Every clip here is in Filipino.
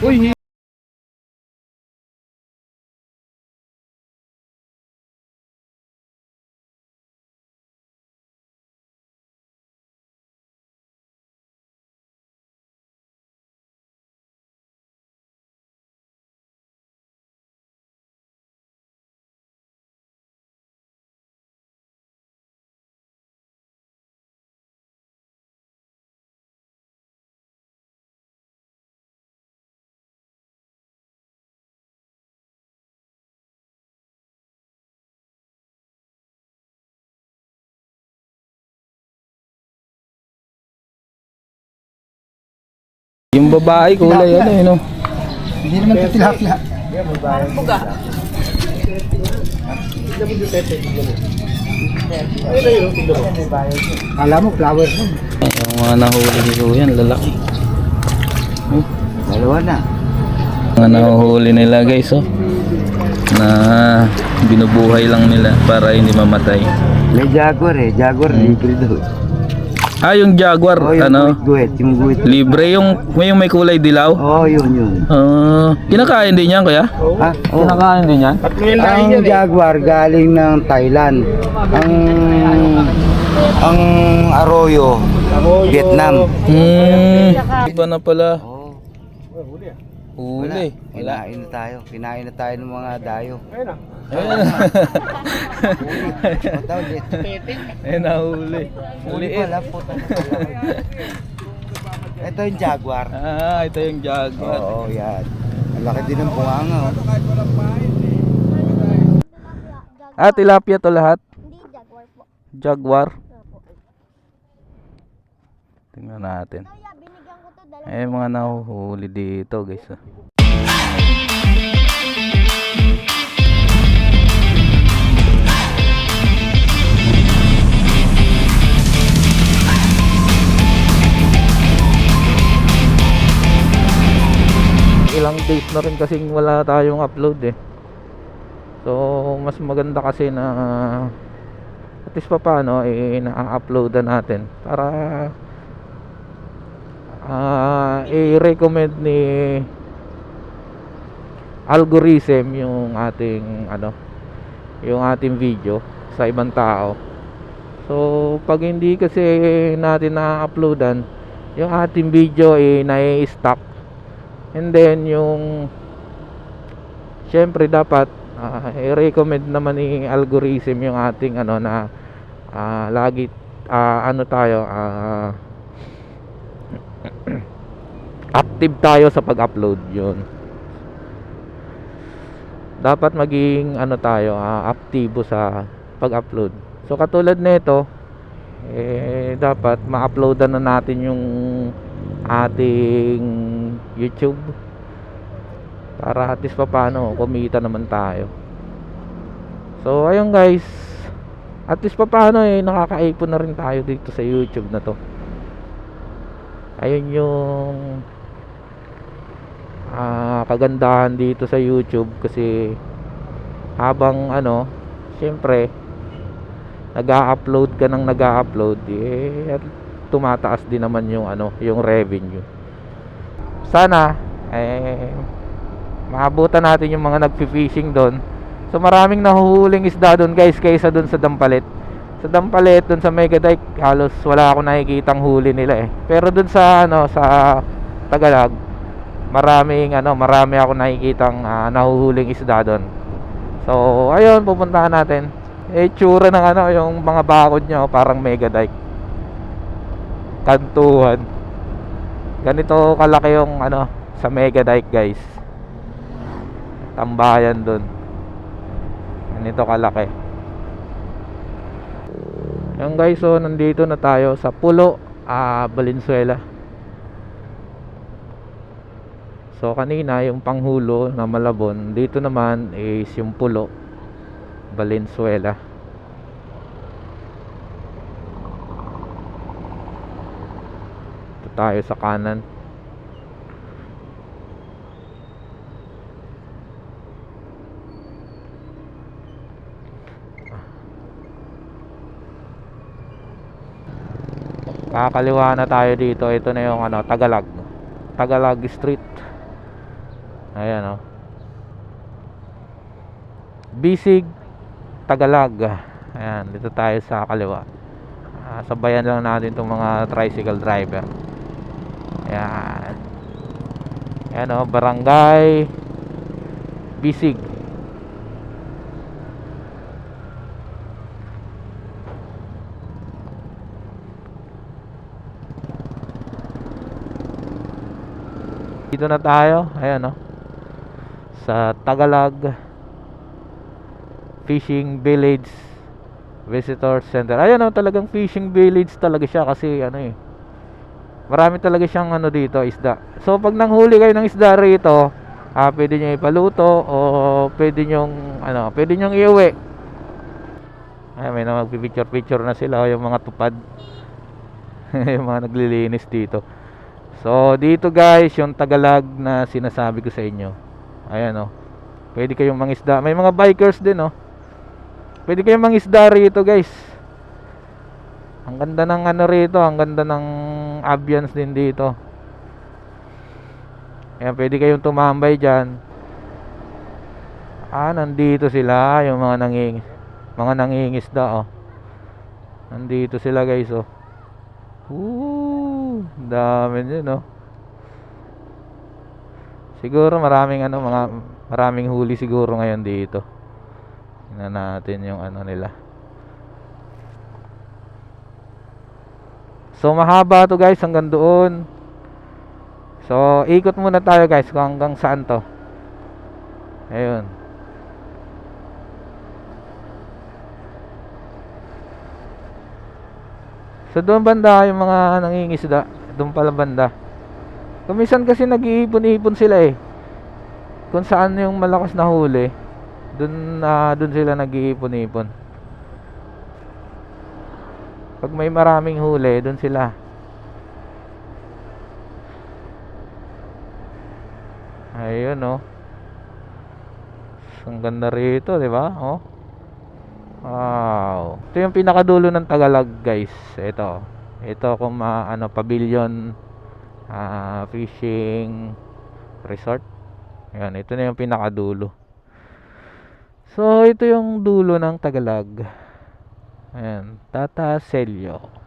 我晕 Yung babae kulay ano eh no. Hindi naman ito tilapia. Kala mo flower mo. Yung mga nahuli ni Kuya, lalaki. Oh, Dalawa na. mga nahuhuli nila guys oh. Na binubuhay lang nila para hindi mamatay. May jaguar eh. Jaguar libre daw. Ah, yung jaguar, Oh, yung ano? guhit, yung guhit. Libre yung may yung may kulay dilaw. Oh, yun yun. Ah, kinakain din yan kuya? Ha? Oh. Kinakain din yan? Ang jaguar galing ng Thailand. Ang ang arroyo, Vietnam. Hmm. Iba na pala. Oh, Huli. Wala. Kinain na tayo. Kinain na tayo ng mga dayo. Ayun. Mataw, lit. Ayun nahuli. Huli Liit. pala, na pala. Ito yung jaguar. Ah, ito yung jaguar. Oo, yan. Ang laki din ng bunganga. Oh. Ah, tilapia to lahat. Hindi, Jaguar po. Jaguar. Tingnan natin. Kaya binigyan ko to dalawa. Eh, mga nahuhuli dito, guys. ah. Ilang days na rin kasing wala tayong upload eh. So, mas maganda kasi na at least pa paano eh, na-uploadan natin para ah i-recommend ni algorithm yung ating ano yung ating video sa ibang tao. So pag hindi kasi natin na-uploadan yung ating video ay nai-stop and then yung syempre dapat ah, i-recommend naman ni algorithm yung ating ano na ah, lagi ah, ano tayo ah, active tayo sa pag-upload yun. Dapat maging ano tayo ah, aktibo sa pag-upload. So katulad nito eh dapat ma-uploadan na natin yung ating YouTube para at least pa paano kumita naman tayo. So ayun guys. At least pa paano eh nakakaipon na rin tayo dito sa YouTube na to. Ayun yung ah, kagandahan dito sa YouTube kasi habang ano syempre nag-upload ka ng nag-upload eh at tumataas din naman yung ano yung revenue. Sana eh maabutan natin yung mga nagfi-fishing doon. So maraming nahuhuling isda doon guys kaysa doon sa Dampalit. Sa Dampalit doon sa Megadike halos wala ako nakikitang huli nila eh. Pero doon sa ano sa Tagalog maraming ano marami ako nakikitang ah, nahuhuling isda doon. So ayun pupuntahan natin. Eh tsura ng ano yung mga bakod nyo parang Megadike kantuhan. Ganito kalaki yung ano sa Megadike guys. Tambayan doon ganito kalaki. Yung guys so nandito na tayo sa Pulo ah, Valenzuela so kanina yung panghulo na Malabon dito naman is yung Pulo Valenzuela Ito tayo sa kanan Kakaliwa na tayo dito. Ito na yung ano, Tagalag. Tagalag Street. Ayan oh. Bisig Tagalag. Ayan, dito tayo sa kaliwa. Ah, sabayan lang natin itong mga tricycle driver. Ayan. Ayan oh, barangay Bisig. Dito na tayo. Ayan oh. Sa Tagalag Fishing Village Visitor Center. Ayan oh, talagang fishing village talaga siya kasi ano eh. Marami talaga siyang ano dito, isda. So pag nanghuli kayo ng isda rito, ah, pwede niyo ipaluto o pwede niyo ano, pwede niyo iuwi. Ay, may na magpipicture-picture na sila, oh, yung mga tupad. yung mga naglilinis dito. So, dito guys, yung Tagalag na sinasabi ko sa inyo. Ayan oh. Pwede kayong mangisda. May mga bikers din oh. Pwede kayong mangisda rito guys. Ang ganda ng ano rito, ang ganda ng ambience din dito. Kaya pwede kayong tumambay dyan. Ah, nandito sila, yung mga nanging mga nangingisda oh. Nandito sila guys oh. Woo! Dami din oh. Siguro maraming ano, mga maraming huli siguro ngayon dito. Tingnan natin yung ano nila. So mahaba to guys hanggang doon. So ikot muna tayo guys kung hanggang saan to. Ayun. So doon banda yung mga nangingisda, doon pala banda. Kumisan kasi nag-iipon-ipon sila eh. Kung saan yung malakas na huli, doon na doon sila nag-iipon-ipon. Pag may maraming huli, doon sila. Ayun oh. Ang ganda rito, 'di ba? Oh. Wow. Ito yung pinakadulo ng Tagalog, guys. Ito. Ito kung ma ano pavilion ah, fishing resort. Ayan, ito na yung pinakadulo. So, ito yung dulo ng Tagalog. Ayan, Tata Celio.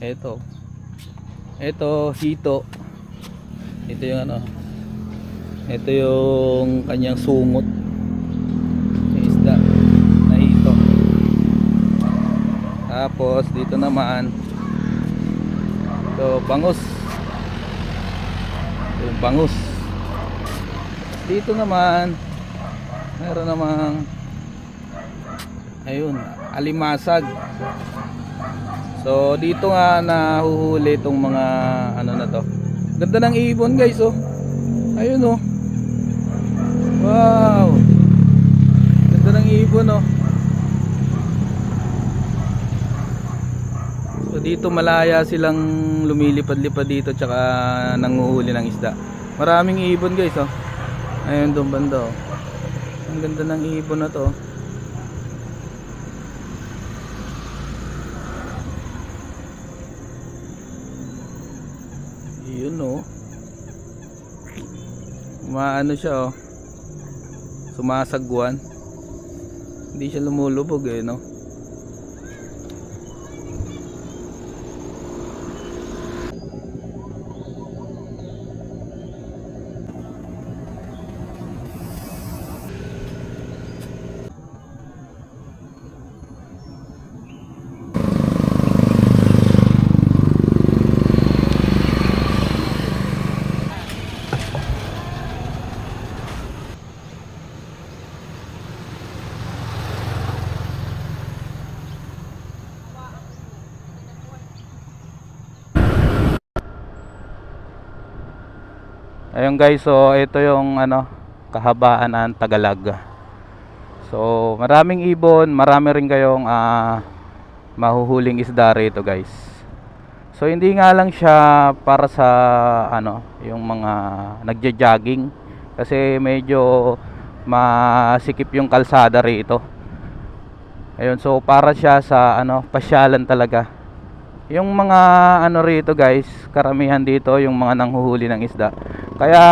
Ito. Ito, hito. Ito yung ano. Ito yung kanyang sungot. Isda na hito. Tapos dito naman ito bangus. yung bangus dito naman meron namang ayun alimasag so dito nga nahuhuli itong mga ano na to ganda ng ibon guys oh ayun oh wow ganda ng ibon oh So dito malaya silang lumilipad-lipad dito tsaka nanguhuli ng isda. Maraming ibon guys oh. Ayun doon banda oh. Ang ganda ng ibon na to. oh. Yun oh. Maano siya oh. Sumasagwan. Hindi siya lumulubog eh no. Ayun guys, so ito yung ano, kahabaan ng Tagalog. So, maraming ibon, marami rin kayong ah, mahuhuling isda rito guys. So, hindi nga lang siya para sa ano, yung mga nagja-jogging kasi medyo masikip yung kalsada rito. Ayun, so para siya sa ano, pasyalan talaga. Yung mga ano rito guys, karamihan dito yung mga nanghuhuli ng isda. Kaya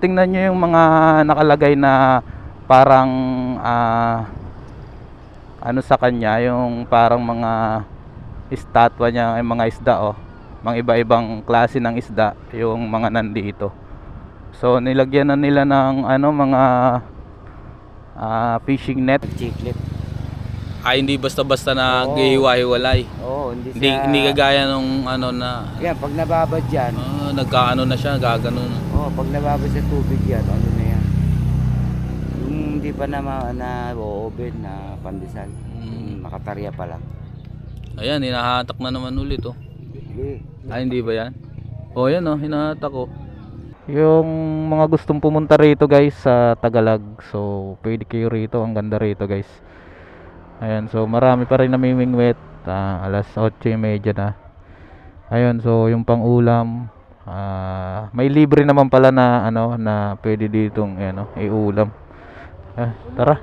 tingnan nyo yung mga nakalagay na parang ah, ano sa kanya, yung parang mga estatwa niya, ay mga isda oh. Mga iba-ibang klase ng isda yung mga nandito. So nilagyan na nila ng ano mga ah, fishing net. Chiclet. Ay hindi basta-basta na Oo. gihiwa-hiwalay. Oo, hindi Hindi siya... hindi kagaya nung ano na Yan, pag nababad yan, ah, nagkaano na siya, gaganon. oh, pag nababad sa tubig yan, ano na yan. Yung hindi pa na, ma- na oven na pandesal. Mm. Yung Nakatarya pa lang. Ayan, hinahatak na naman ulit oh. Hindi. Ay hindi ba yan? Oh, yan oh, hinahatak oh. Yung mga gustong pumunta rito guys sa Tagalog. So, pwede kayo rito. Ang ganda rito guys. Ayan, so marami pa rin namimingwit. Ah, alas 8.30 na. Ayun, so yung pang-ulam. ah, may libre naman pala na ano na pwede ditong ano, iulam. Ah, tara.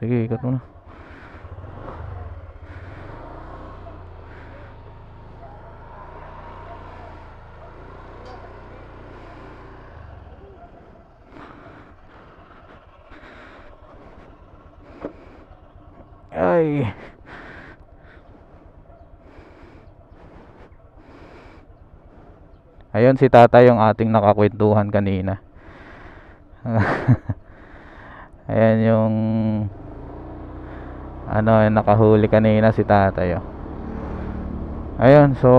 Sige, ikot muna. Ay. Ayun si tata yung ating nakakwentuhan kanina. Ayan yung ano yung nakahuli kanina si tatay oh. Ayun so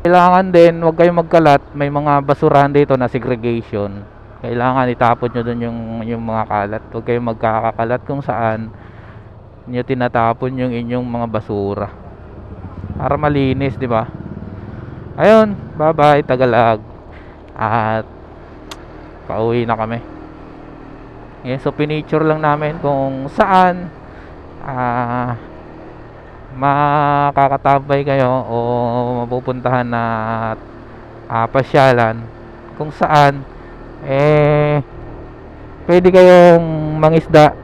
kailangan din wag kayong magkalat. May mga basurahan dito na segregation. Kailangan itapon nyo dun yung, yung mga kalat. Wag kayong magkakakalat kung saan nyo tinatapon yung inyong mga basura. Para malinis di ba ayun bye bye Tagalog. At pauwi na kami. Yes, so pinicture lang namin kung saan ah makakatambay kayo o mapupuntahan na ah, pasyalan kung saan eh pwede kayong mangisda.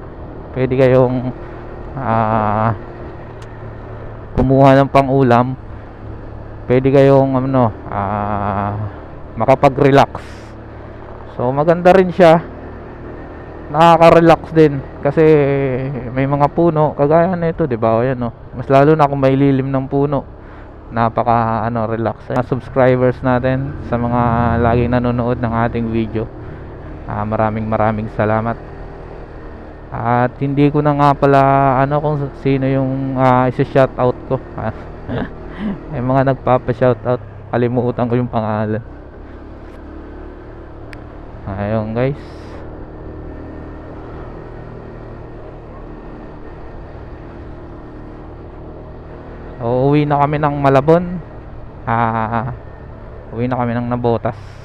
Pwede kayong ah kumuha ng pangulam pwede kayong ano ah makapag-relax. So maganda rin siya. Nakaka-relax din. Kasi may mga puno. Kagaya nito 'di ba? Ayan oh mas lalo na kung may lilim ng puno. Napaka ano relax. Mga subscribers natin sa mga laging nanonood ng ating video Ah, maraming maraming salamat. At hindi ko na nga pala ano kung sino yung uh, isa-shoutout ko. may mga nagpapa-shoutout. nakalimutan ko yung pangalan. Ayun guys. So, uwi na kami ng Malabon. Ah, uwi na kami ng Nabotas.